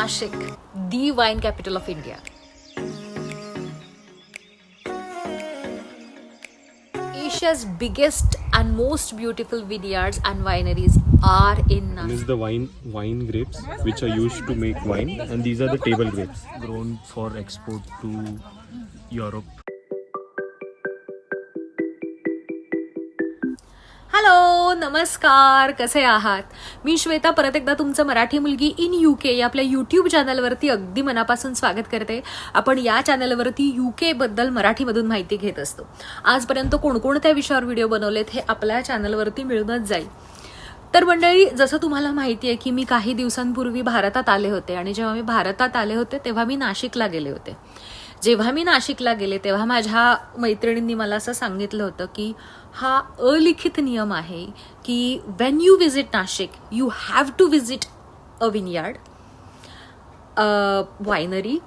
Nashik, the wine capital of India. Asia's biggest and most beautiful vineyards and wineries are in Nashik. This is the wine wine grapes which are used to make wine, and these are the table grapes grown for export to Europe. Hello नमस्कार कसे आहात? मी श्वेता परत एकदा तुमचं मराठी मुलगी in you के या आपल्या YouTube चॅनलवरती अगदी मनापासून स्वागत करते. आपण या चॅनलवरती यू के बद्दल मराठीमधून माहिती घेत असतो. आजपर्यंत कोणकोणत्या विषयावर व्हिडिओ बनवलेत हे आपल्या चॅनलवरती मिळूनच जाईल. तर मंडळी जसं तुम्हाला माहिती आहे की मी काही दिवसांपूर्वी भारतात आले होते आणि जेव्हा मी भारतात आले होते तेव्हा मी नाशिकला गेले होते. जेव्हा मी नाशिकला गेले तेव्हा माझ्या मैत्रिणींनी मला असं सांगितलं होतं की हा अलिखित नियम आहे की when you visit Nashik you have to visit a vineyard winery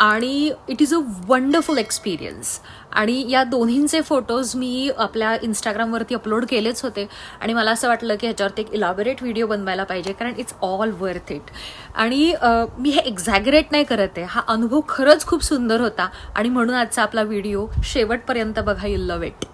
आणि it is a wonderful experience आणि या दोन्हींचे फोटोज मी आपल्या इंस्टाग्रामवरती अपलोड केलेच होते. आणि मला असं वाटलं की ह्याच्यावरती एक इलॅबोरेट व्हिडिओ बनवायला पाहिजे कारण इट्स ऑल वर्थ इट आणि मी हे एक्झॅगरेट नाही करत आहे. हा अनुभव खरंच खूप सुंदर होता. आणि म्हणून आजचा आपला व्हिडिओ शेवटपर्यंत बघा इल लव इट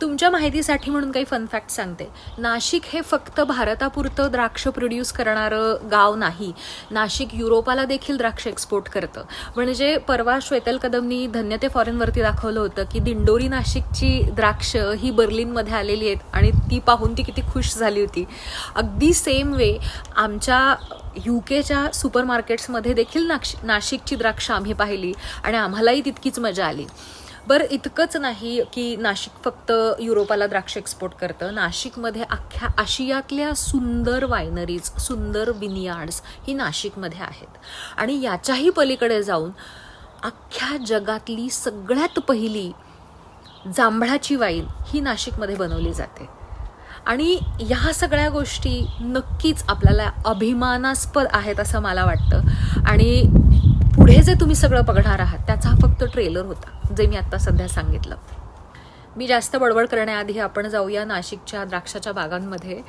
तुमच्या माहितीसाठी म्हणून काही फन फॅक्ट सांगते. नाशिक हे फक्त भारतापुरतं द्राक्ष प्रोड्यूस करणारं गाव नाही. नाशिक युरोपाला देखील द्राक्ष एक्सपोर्ट करतं. म्हणजे परवा श्वेतल कदमनी धन्य ते फॉरेनवरती दाखवलं होतं की दिंडोरी नाशिकची द्राक्ष ही बर्लिनमध्ये आलेली आहेत आणि ती पाहून ती किती खुश झाली होती. अगदी सेम वे आमच्या यू केच्या सुपर मार्केट्समध्ये देखील नाक्ष नाशिकची द्राक्ष आम्ही पाहिली आणि आम्हालाही तितकीच मजा आली. बरं इतकंच नाही की नाशिक फक्त युरोपाला द्राक्ष एक्सपोर्ट करतं. नाशिकमध्ये अख्ख्या आशियातल्या सुंदर वायनरीज सुंदर विनियार्ड्स ही नाशिकमध्ये आहेत. आणि याच्याही पलीकडे जाऊन अख्ख्या जगातली सगळ्यात पहिली जांभळाची वाईन ही नाशिकमध्ये बनवली जाते. आणि ह्या सगळ्या गोष्टी नक्कीच आपल्याला अभिमानास्पद आहेत असं मला वाटतं. आणि पुढे जे तुम्ही सगळं बघणार आहात त्याचा हा फक्त ट्रेलर होता जे मी आत्ता सध्या सांगितलं. मी जास्त बडबड करण्याआधी आपण जाऊया नाशिकच्या द्राक्षाच्या बागांमध्ये.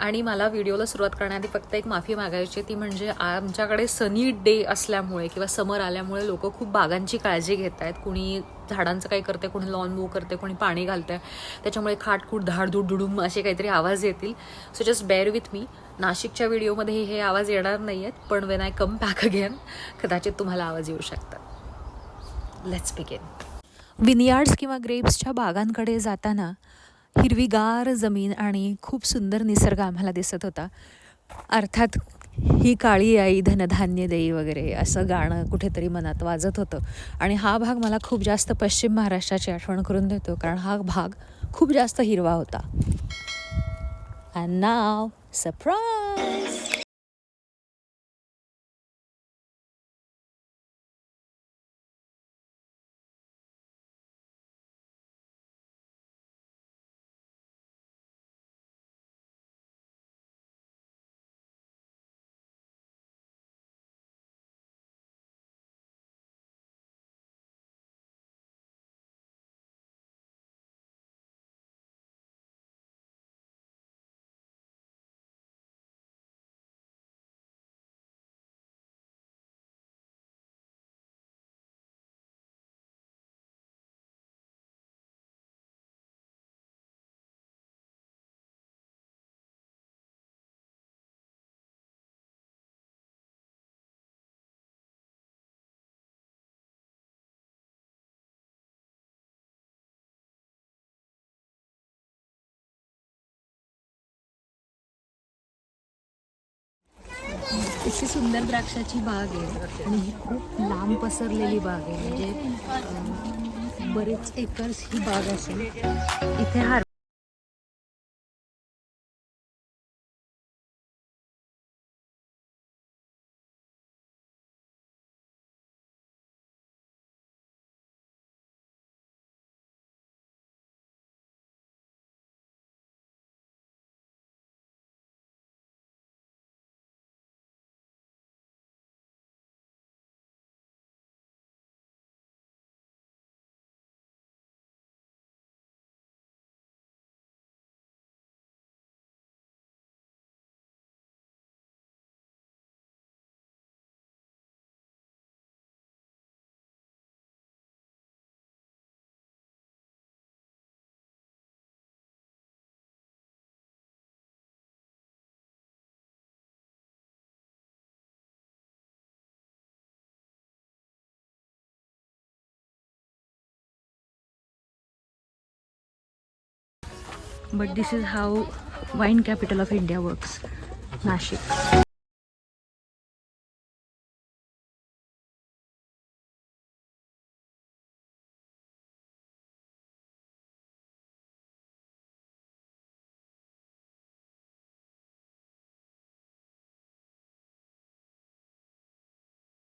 आणि मला व्हिडिओला सुरुवात करण्याआधी फक्त एक माफी मागायची ती म्हणजे आमच्याकडे सनी डे असल्यामुळे किंवा समर आल्यामुळे लोक खूप बागांची काळजी घेत आहेत. कुणी झाडांचं काही करते कोणी लॉन मूव करते कोणी पाणी घालते त्याच्यामुळे खाटकूट धाडधूड डुडूम असे काहीतरी आवाज येतील. So just bear with me नाशिकच्या व्हिडिओमध्ये हे आवाज येणार नाही आहेत पण when I come back again कदाचित तुम्हाला आवाज येऊ शकतात. लेट्स बिगेन विनियार्ड्स किंवा ग्रेप्सच्या बागांकडे जाताना हिरवीगार जमीन आणि खूप सुंदर निसर्ग आम्हाला दिसत होता. अर्थात ही काळी आई धनधान्य देई वगैरे असं गाणं कुठेतरी मनात वाजत होतं. आणि हा भाग मला खूप जास्त पश्चिम महाराष्ट्राची आठवण करून देतो कारण हा भाग खूप जास्त हिरवा होता. अँड नाव सरप्राईज इतकी सुंदर द्राक्षाची बाग आहे आणि ही खूप लांब पसरलेली बाग आहे. म्हणजे बरेच एकर्स ही बाग असेल. इथे हार but this is how wine capital of India works Nashik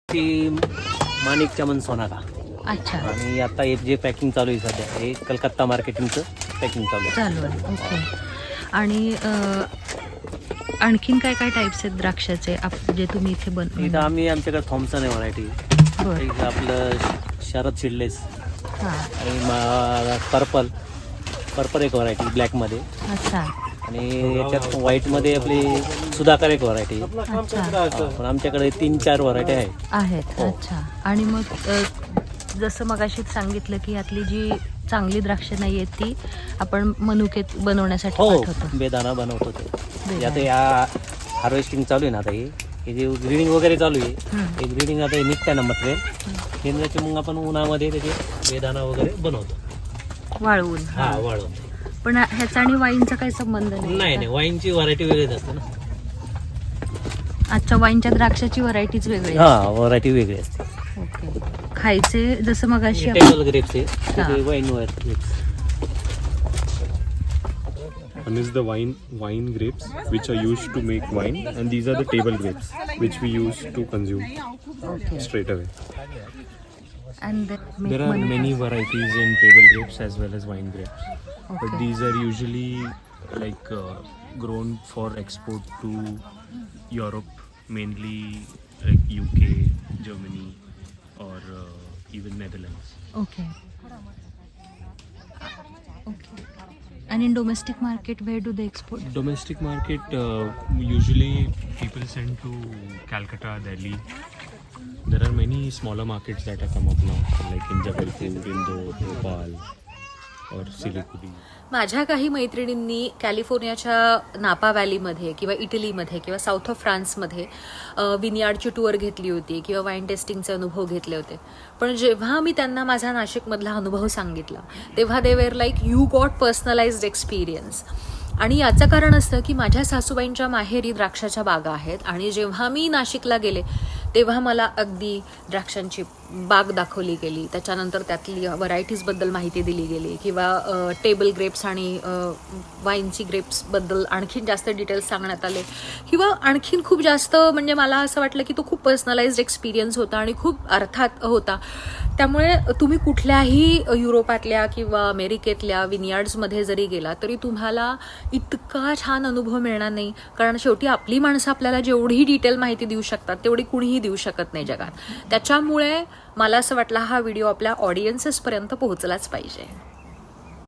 ती माणिक चमन सोनारा अच्छा. आणि आता हे जे पॅकिंग चालू आहे सध्या हे कलकत्ता मार्केटिंगचं पॅकिंग चालू आहे. चालू आहे. ओके. आणि अ, आणखीन काय काय टाईप्स आहेत द्राक्षाचे? आप जे तुम्ही इथे बन इथं आम्ही आमच्याकडे थॉम्सन आहे व्हरायटी बरं. इथं आपलं शरद शिडलेस हां. आणि पर्पल. पर्पल एक व्हरायटी ब्लॅकमध्ये अच्छा. आणि याच्यात व्हाईटमध्ये आपली सुधाकर एक व्हरायटी अच्छा. पण आमच्याकडे तीन चार व्हरायटी आहे आहेत. हो. अच्छा. आणि मग अ, जसं मगाशी सांगितलं की यातली जी चांगली द्राक्ष नाही आहेत ती आपण मनुकेत बनवण्यासाठी हो पाठवतो. बेदाना बनवतो ते. आता या हार्वेस्टिंग चालू आहे ना आता हे. हे जे ग्रीडिंग वगैरे चालू आहे हं. हे ग्रीडिंग आता हे निघतंय ना मटेरियल त्याचे मग आपण उन्हामध्ये त्याचे बेदाना वगैरे बनवतो. वाळवून. हा वाळवून. पण ह्याचा आणि वाईनचा काही संबंध नाही नाही नाही वाईनची व्हरायटी वेगळीच असते ना. आजच्या वाईनच्या द्राक्षाची व्हरायटीच वेगळी आहे. हा व्हरायटी वेगळी असते. ओके खायचे जसं मगाशी आपण- टेबल ग्रेप्स आहे हा. ते wine grapes One is the wine wine grapes, which are used to make wine, and these are the table grapes, which we use to consume Okay. straight away. And then make There are manuka. many varieties in table grapes as well as wine grapes, but Okay. these are usually like uh, grown for export to Europe, mainly like UK, Germany, or uh, even Netherlands. Okay. Okay. And in domestic market, where do they export? Domestic market uh, usually people send to Calcutta, Delhi. There are many smaller markets that have come up now, like in Jabalpur, Indore, Bhopal. माझ्या काही मैत्रिणींनी कॅलिफोर्नियाच्या नापा व्हॅलीमध्ये किंवा इटलीमध्ये किंवा south of फ्रान्समध्ये विनियार्डची tour घेतली होती किंवा वाईन टेस्टिंगचे अनुभव घेतले होते. पण जेव्हा मी त्यांना माझा नाशिकमधला अनुभव सांगितला तेव्हा they were like you got personalized experience आणि याचं कारण असतं की माझ्या सासूबाईंच्या माहेरी द्राक्षाच्या बागा आहेत आणि जेव्हा मी नाशिकला गेले तेव्हा मला अगदी द्राक्षांची बाग दाखवली गेली. त्याच्यानंतर त्यातली व्हरायटीजबद्दल माहिती दिली गेली किंवा टेबल ग्रेप्स आणि वाईनची ग्रेप्सबद्दल आणखीन जास्त डिटेल्स सांगण्यात आले. किंवा आणखीन खूप जास्त म्हणजे मला असं वाटलं की तो खूप पर्सनलाइज्ड एक्सपिरियन्स होता आणि खूप अर्थात होता. त्यामुळे तुम्ही कुठल्याही युरोपातल्या किंवा अमेरिकेतल्या विनियार्ड्समध्ये जरी गेला तरी तुम्हाला इतका छान अनुभव मिळणार नाही. कारण शेवटी आपली माणसं आपल्याला जेवढी डिटेल माहिती देऊ शकतात तेवढी कुणीही देऊ शकत नाही जगात. त्याच्यामुळे मला असं वाटलं हा व्हिडिओ आपल्या ऑडियन्सेसपर्यंत पोहोचलाच पाहिजे.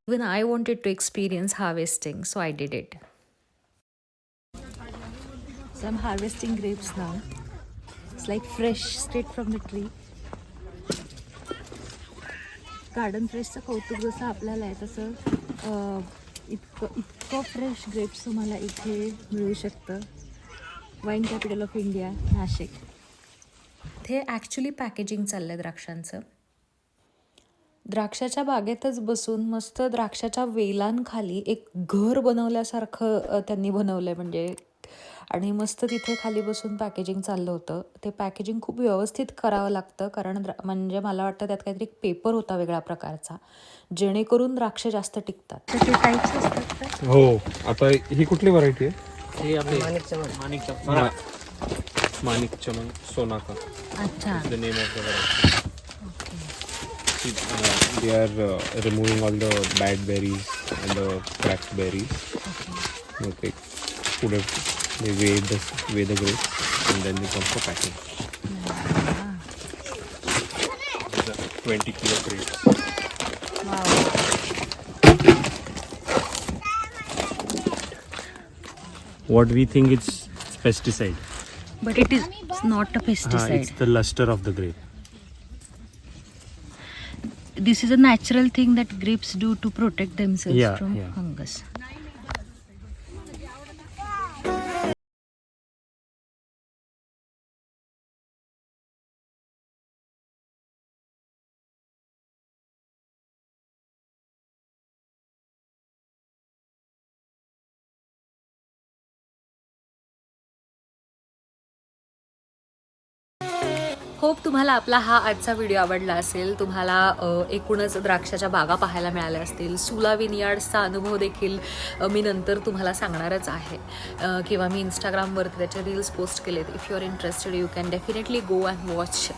Even I wanted to experience harvesting so I did it So I'm harvesting grapes now. It's like fresh, straight from the tree. Garden फ्रेशचं कौतुक जसं आपल्याला आहे तसं इतकं इतकं फ्रेश ग्रेप्स तुम्हाला इथे मिळू शकतं. Wine capital of India Nashik. ते ॲक्च्युली पॅकेजिंग चाललं आहे द्राक्षांचं. द्राक्षाच्या बागेतच बसून मस्त द्राक्षाच्या वेलांखाली एक घर बनवल्यासारखं त्यांनी बनवलं आहे म्हणजे आणि मस्त तिथे खाली बसून पॅकेजिंग चाललं होतं. ते पॅकेजिंग खूप व्यवस्थित करावं लागतं. कारण द्रा म्हणजे मला वाटतं त्यात काहीतरी पेपर होता वेगळ्या प्रकारचा. जेणेकरून द्राक्ष जास्त टिकतात. तर ते टाईप्स असतात का? हो. आता ही कुठली व्हरायटी आहे? हे माणिक मानिक चमन सोनाका अच्छा the name of the variety. Uh, they are uh, removing all the bad berries and the cracked berries. They take, put it, they weigh the weigh the grapes and then they come for packing. These are 20 kilo crates. What we think it's pesticide. But it is not a pesticide. Ah, it's the luster of the grape. This is a natural thing that grapes do to protect themselves Yeah, from yeah. fungus. Hope तुम्हाला आपला हा आजचा video आवडला असेल. तुम्हाला एकूणच द्राक्षाच्या बागा पाहायला मिळाल्या असतील. सुला विनियार्ड्सचा अनुभव देखील मी नंतर तुम्हाला सांगणारच आहे. किंवा मी इंस्टाग्रामवरती त्याचे रील्स पोस्ट केलेत. If you are interested you can definitely go and watch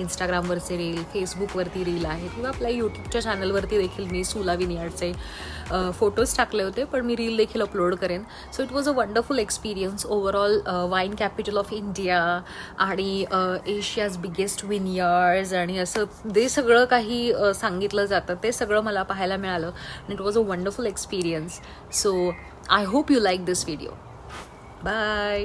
इंस्टाग्रामवरचे reel फेसबुकवरती रील आहे. किंवा आपल्या यूट्यूबच्या चॅनलवरती देखील मी सुला विनियार्डचे फोटोज टाकले होते पण मी रील देखील अपलोड करेन. So it was a wonderful experience overall wine capital of India आणि एशिया एशियाज बिगेस्ट विनियर्स आणि असं जे सगळं काही अ, सांगितलं जातं. ते सगळं मला पाहायला मिळालं. It was a wonderful experience so I hope you like this video bye